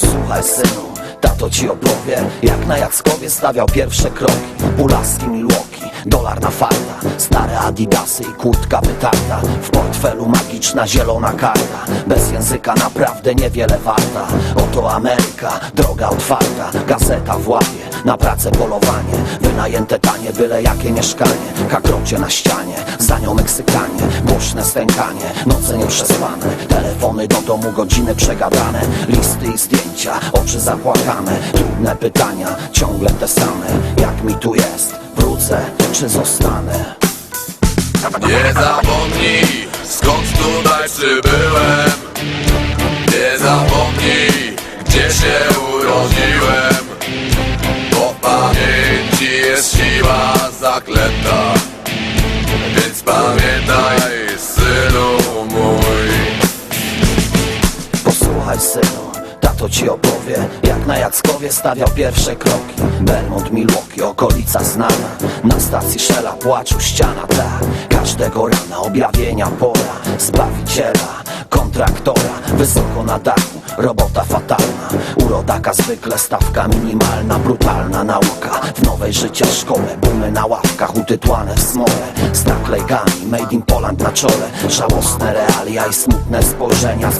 Posłuchaj synu, tato ci opowie Jak na Jackowie stawiał pierwsze kroki. Pulaski Milwaukee, dolar na farta Stare adidasy i kurtka wytarta W portfelu magiczna zielona karta Bez języka naprawdę niewiele warta. Oto Ameryka, droga otwarta Gazeta w łapie, na pracę polowanie Wynajęte tanie, byle jakie mieszkanie. Kakrocie na ścianie, za nią Meksykanie. Głośne stękanie, noce nieprzespane Telefony do domu, godziny przegadane. Listy i zdjęcia, oczy zapłakane. Trudne pytania, ciągle te same. Jak mi tu jest, wrócę czy zostanę? Nie zapomnij skąd tutaj przybyłem. Nie zapomnij gdzie się urodziłem Posłuchaj synu, tato ci opowie Jak na Jackowie stawiał pierwsze kroki. Belmont, Milwaukee, okolica znana Na stacji Shella płaczu ściana ta Każdego rana objawienia pora Zbawiciela, kontraktora Wysoko na dachu, robota fatalna. U rodaka zwykle stawka minimalna Brutalna nauka. W nowej życia szkole Bumy na ławkach utytłane w smole. Z naklejkami Made in Poland na czole Żałosne realia i smutne spojrzenia